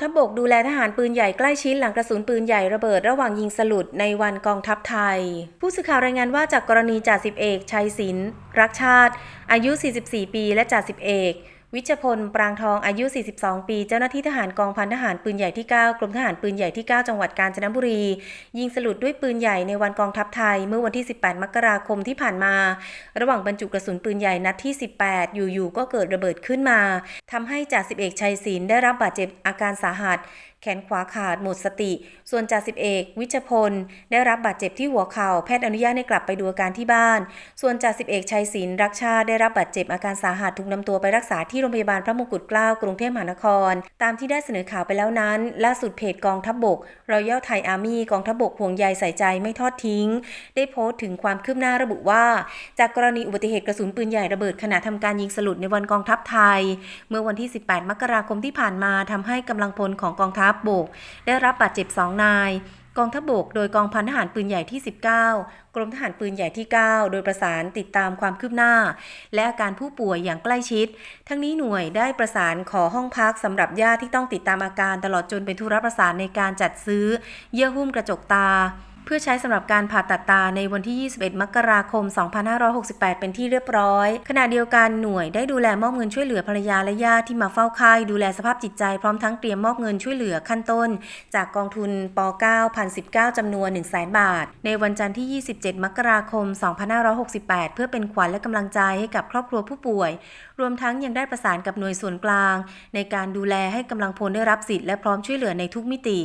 ทัพบกดูแลทหารปืนใหญ่ใกล้ชิดหลังกระสุนปืนใหญ่ระเบิดระหว่างยิงสลุดในวันกองทัพไทย ผู้สื่อข่าวรายงานว่าจากกรณีจ่าสิบเอกชัยศิลป์รักชาติ อายุ 44 ปี และจ่าสิบเอก วิชพล ปรางทอง อายุ 42 ปี เจ้าหน้าที่ทหารกองพันทหารปืนใหญ่ที่ 9 กรมทหารปืนใหญ่ที่ 9 จังหวัดกาญจนบุรี ยิงสลุดด้วยปืนใหญ่ในวันกองทัพไทย เมื่อวันที่ 18 มกราคมที่ผ่านมา ระหว่างบรรจุกระสุนปืนใหญ่นัดที่ 18 อยู่ ๆ ก็เกิดระเบิดขึ้นมาทำให้จ่าสิบเอกชัยศิลป์ได้รับบาดเจ็บอาการสาหัส แขนขวาขาดหมดสติ ส่วนจ่าสิบเอก วิชพล ได้รับบาดเจ็บที่หัวเข่าแพทย์อนุญาตให้กลับไปดูอาการที่บ้าน ส่วนจ่าสิบเอกชัยศิลรักชาได้รับบาดเจ็บอาการสาหัสถูกนำตัวไปรักษาที่โรงพยาบาลพระมงกุฎเกล้ากรุงเทพมหานคร ตามที่ได้เสนอข่าวไปแล้วนั้น ล่าสุดเพจกองทัพบบกรอยัลไทยอาร์มี่กองทัพบบกห่วงใยใส่ใจไม่ทอดทิ้ง ได้โพสต์ถึงความคืบหน้าระบุว่า จากกรณีอุบัติเหตุกระสุนปืนใหญ่ระเบิดขณะทำการยิงสลุดในวันกองทัพไทย เมื่อวันที่ 18 มกราคมที่ผ่านมาทำให้กำลังพลของกองทัพบบก ได้รับบาดเจ็บ 2 นาย กองทัพบบกโดยกองพันทหารปืนใหญ่ที่ 19 กรมทหารปืนใหญ่ที่ 9 โดยประสานติดตามความคืบหน้า และอาการผู้ป่วยอย่างใกล้ชิด ทั้งนี้หน่วยได้ประสานขอห้องพักสำหรับญาติที่ต้องติดตามอาการตลอดจนเป็นธุระประสานในการจัดซื้อ เยื่อหุ้มกระจกตา พื่อใช้สำหรับการผ่าตัดตาในวันที่ 21 มกราคม 2568 เป็นที่เรียบร้อย ขณะเดียวกันหน่วยได้ดูแลมอบเงินช่วยเหลือภรรยาและญาติที่มาเฝ้าไข้ดูแลสภาพจิตใจพร้อมทั้งเตรียมมอบเงินช่วยเหลือขั้นต้น จากกองทุนป .9 019 จำนวน 1 0 0 0 0แบาท ในวันจันทร์ที่ 27 มกราคม 2568 เพื่อเป็นขวัญและกำลังใจให้กับครอบครัวผู้ป่วย รวมทั้งยังได้ประสานกับหน่วยส่วนกลาง ในการดูแลให้กำลังพลได้รับสิทธิ์และพร้อมช่วยเหลือในทุกมิติ